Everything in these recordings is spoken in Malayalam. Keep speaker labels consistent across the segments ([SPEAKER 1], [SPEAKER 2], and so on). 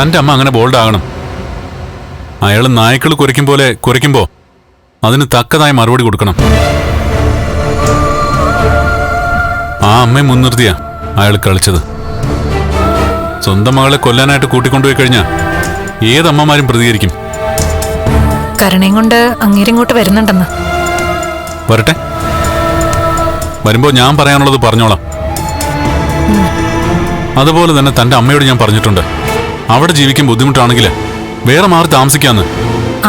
[SPEAKER 1] തന്റെ അമ്മ അങ്ങനെ ബോൾഡ് ആകണം അയാൾ നായ്ക്കൾ കുരയ്ക്കും പോലെ കുരയ്ക്കുമ്പോ അതിന് തക്കതായ മറുപടി കൊടുക്കണം. ആ അമ്മയെ മുൻനിർത്തിയാ അയാൾ കളിച്ചത്. സ്വന്തം മകളെ കൊല്ലാനായിട്ട് കൂട്ടിക്കൊണ്ടുപോയി കഴിഞ്ഞാൽ ഏതമ്മമാരും പ്രതികരിക്കും.
[SPEAKER 2] കരുണയും കൊണ്ട് അങ്ങേരിങ്ങോട്ട് വരുന്നുണ്ടെന്ന്.
[SPEAKER 1] വരട്ടെ. വരുമ്പോ ഞാൻ പറയാനുള്ളത് പറഞ്ഞോളാം. അതുപോലെ തന്നെ തന്റെ അമ്മയോട് ഞാൻ പറഞ്ഞിട്ടുണ്ട്. അവിടെ ജീവിക്കാൻ ബുദ്ധിമുട്ടാണെങ്കിൽ വേറെ മാറി താമസിക്കാന്ന്.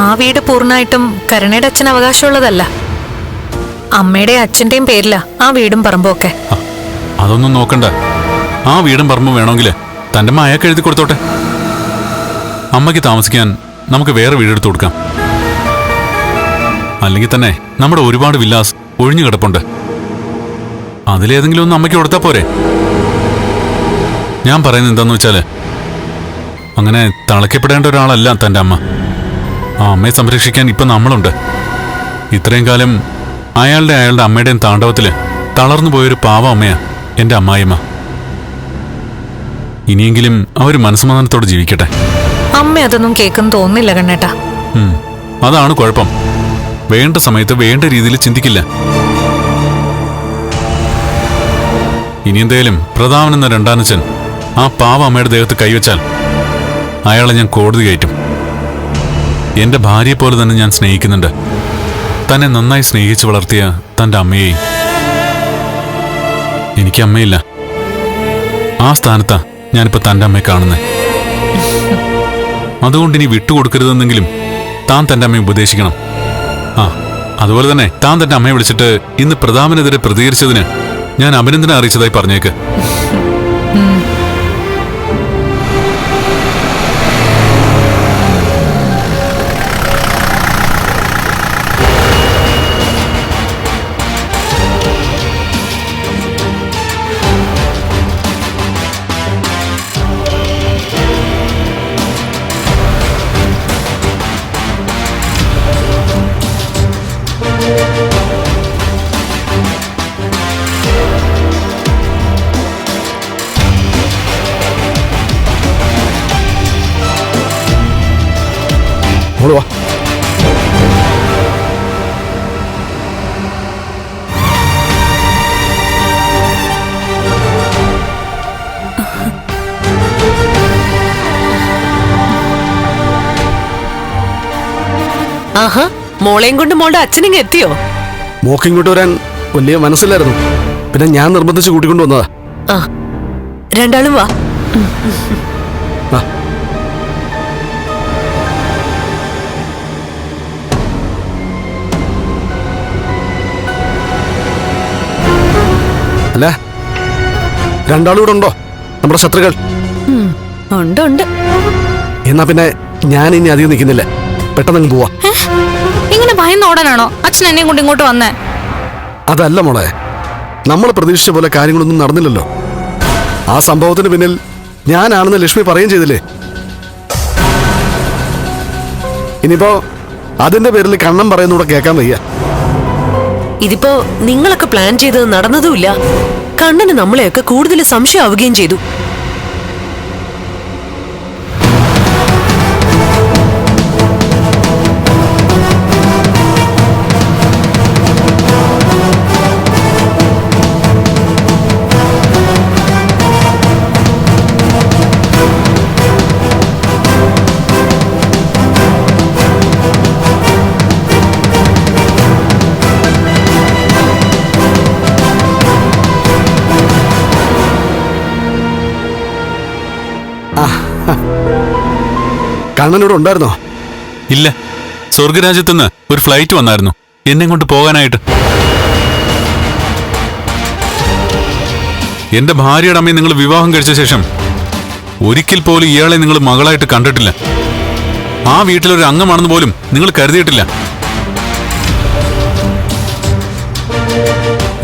[SPEAKER 2] ആ വീട് പൂർണമായിട്ടും കരുണയുടെ അച്ഛൻ അവകാശമുള്ളതല്ല. അമ്മയുടെ അച്ഛന്റെയും പേരില ആ വീടും പറമ്പും ഒക്കെ
[SPEAKER 1] അതൊന്നും നോക്കണ്ട. ആ വീടും പറമ്പും വേണമെങ്കിൽ തന്റെ അമ്മ അയാൾക്ക് എഴുതി കൊടുത്തോട്ടെ? അമ്മയ്ക്ക് താമസിക്കാൻ നമുക്ക് വേറെ വീടെടുത്ത് കൊടുക്കാം. അല്ലെങ്കിൽ തന്നെ നമ്മുടെ ഒരുപാട് വില്ലാസ് ഒഴിഞ്ഞു കിടപ്പുണ്ട്. അതിലേതെങ്കിലും ഒന്ന് അമ്മയ്ക്ക് കൊടുത്താൽ പോരെ? ഞാൻ പറയുന്നത് എന്താന്ന് വെച്ചാൽ അങ്ങനെ തളയ്ക്കപ്പെടേണ്ട ഒരാളല്ല തന്റെ അമ്മ. ആ അമ്മയെ സംരക്ഷിക്കാൻ ഇപ്പം നമ്മളുണ്ട്. ഇത്രയും കാലം അയാളുടെ അയാളുടെ അമ്മയുടെയും താണ്ഡവത്തിൽ തളർന്നു പോയൊരു പാവ അമ്മയാ എന്റെ അമ്മായിമ്മ ഇനിയെങ്കിലും അവർ മനസ്സമാധാനത്തോടെ ജീവിക്കട്ടെ.
[SPEAKER 2] അമ്മ അതൊന്നും കേൾക്കും തോന്നില്ല കണ്ണേട്ടാ.
[SPEAKER 1] അതാണ് കുഴപ്പം. വേണ്ട സമയത്ത് വേണ്ട രീതിയിൽ ചിന്തിക്കില്ല. ഇനി എന്തേലും പ്രതാപൻ എന്ന രണ്ടാനച്ചൻ ആ പാവ അമ്മയുടെ ദേഹത്ത് കൈവച്ചാൽ അയാളെ ഞാൻ കോടതി കയറ്റും. എന്റെ ഭാര്യയെ പോലെ തന്നെ ഞാൻ സ്നേഹിക്കുന്നുണ്ട്. തന്നെ നന്നായി സ്നേഹിച്ച് വളർത്തിയ തന്റെ അമ്മയെയും. എനിക്ക് അമ്മയില്ല. ആ സ്ഥാനത്താ ഞാനിപ്പോ തന്റെ അമ്മയെ കാണുന്നേ. അതുകൊണ്ട് ഇനി വിട്ടുകൊടുക്കരുതെന്നെങ്കിലും താൻ തന്റെ അമ്മയെ ഉപദേശിക്കണം. ആ അതുപോലെ തന്നെ താൻ തന്റെ അമ്മയെ വിളിച്ചിട്ട് ഇന്ന് പ്രതാപനെതിരെ പ്രതികരിച്ചതിന് ഞാൻ അഭിനന്ദനം അറിയിച്ചതായി പറഞ്ഞേക്ക്.
[SPEAKER 3] മോൾ വാ.
[SPEAKER 4] ആഹാ മോളെയും കൊണ്ട് മോളുടെ അച്ഛനിങ് എത്തിയോ?
[SPEAKER 3] മോക്ക് ഇങ്ങോട്ട് വരാൻ വലിയ മനസ്സില്ലായിരുന്നു. പിന്നെ ഞാൻ നിർബന്ധിച്ച് കൂട്ടിക്കൊണ്ടു വന്നതാ.
[SPEAKER 4] രണ്ടാളും വാ.
[SPEAKER 3] ആ. അല്ല? രണ്ടാളും ഇവിടെ ഉണ്ടോ? നമ്മുടെ ശത്രുക്കൾ?
[SPEAKER 4] ഉണ്ട് ഉണ്ട്.
[SPEAKER 3] എന്നാ പിന്നെ ഞാൻ ഇനി അധികം നിൽക്കുന്നില്ല. പെട്ടെന്ന് പോവാ.
[SPEAKER 5] ഇങ്ങനെ ഭയന്നോടാനാണോ അച്ഛൻ എന്നെ കൊണ്ട് ഇങ്ങോട്ട് വന്നേ.
[SPEAKER 3] അതല്ല മോളെ. നമ്മൾ പ്രതീക്ഷിച്ച പോലെ കാര്യങ്ങളൊന്നും നടന്നില്ലല്ലോ. ആ സംഭവത്തിന് പിന്നിൽ ഞാനാണെന്ന് ലക്ഷ്മി പറയുകയും ചെയ്തില്ലേ? ഇനിയിപ്പോ അതിന്റെ പേരിൽ കണ്ണം പറയുന്നൂടെ കേൾക്കാൻ വയ്യ.
[SPEAKER 4] ഇതിപ്പോ നിങ്ങളൊക്കെ പ്ലാൻ ചെയ്തത് നടന്നതുമില്ല. കണ്ണന് നമ്മളെയൊക്കെ കൂടുതൽ സംശയമാവുകയും ചെയ്തു.
[SPEAKER 3] കണ്ണനോട് ഉണ്ടായിരുന്നോ?
[SPEAKER 1] ഇല്ല. സ്വർഗരാജ്യത്തുനിന്ന് ഒരു ഫ്ലൈറ്റ് വന്നായിരുന്നു. എന്നെ കൊണ്ട് പോകാനായിട്ട്. എന്റെ ഭാര്യയുടെ അമ്മയെ നിങ്ങൾ വിവാഹം കഴിച്ച ശേഷം ഒരിക്കൽ പോലും ഇയാളെ നിങ്ങൾ മകളായിട്ട് കണ്ടിട്ടില്ല. ആ വീട്ടിലൊരു അംഗമാണെന്ന് പോലും നിങ്ങൾ കരുതിയിട്ടില്ല.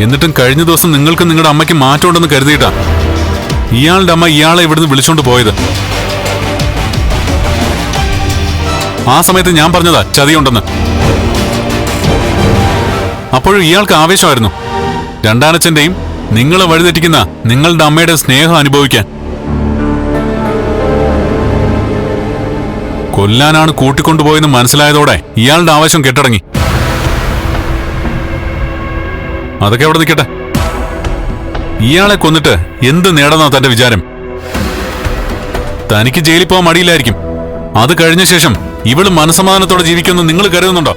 [SPEAKER 1] എന്നിട്ടും കഴിഞ്ഞ ദിവസം നിങ്ങൾക്ക് നിങ്ങളുടെ അമ്മയ്ക്ക് മാറ്റമുണ്ടെന്ന് കരുതിയിട്ടാ ഇയാളുടെ അമ്മ ഇയാളെ ഇവിടുന്ന് വിളിച്ചോണ്ട് പോയത്. ആ സമയത്ത് ഞാൻ പറഞ്ഞതാ ചതിയുണ്ടെന്ന്. അപ്പോഴും ഇയാൾക്ക് ആവേശമായിരുന്നു. രണ്ടാനച്ഛന്റെയും നിങ്ങളെ വഴിതെറ്റിക്കുന്ന നിങ്ങളുടെ അമ്മയുടെ സ്നേഹം അനുഭവിക്കാൻ. കൊല്ലാനാണ് കൂട്ടിക്കൊണ്ടുപോയെന്ന് മനസ്സിലായതോടെ ഇയാളുടെ ആവേശം കെട്ടടങ്ങി. അതൊക്കെ അവിടെ നിൽക്കട്ടെ. ഇയാളെ കൊന്നിട്ട് എന്ത് നേടുന്ന തന്റെ വിചാരം? തനിക്ക് ജയിലിൽ പോകാൻ മടിയില്ലായിരിക്കും. അത് കഴിഞ്ഞ ശേഷം ഇവൾ മനസമാധാനത്തോടെ ജീവിക്കുന്നു നിങ്ങൾ കരുതുന്നുണ്ടോ?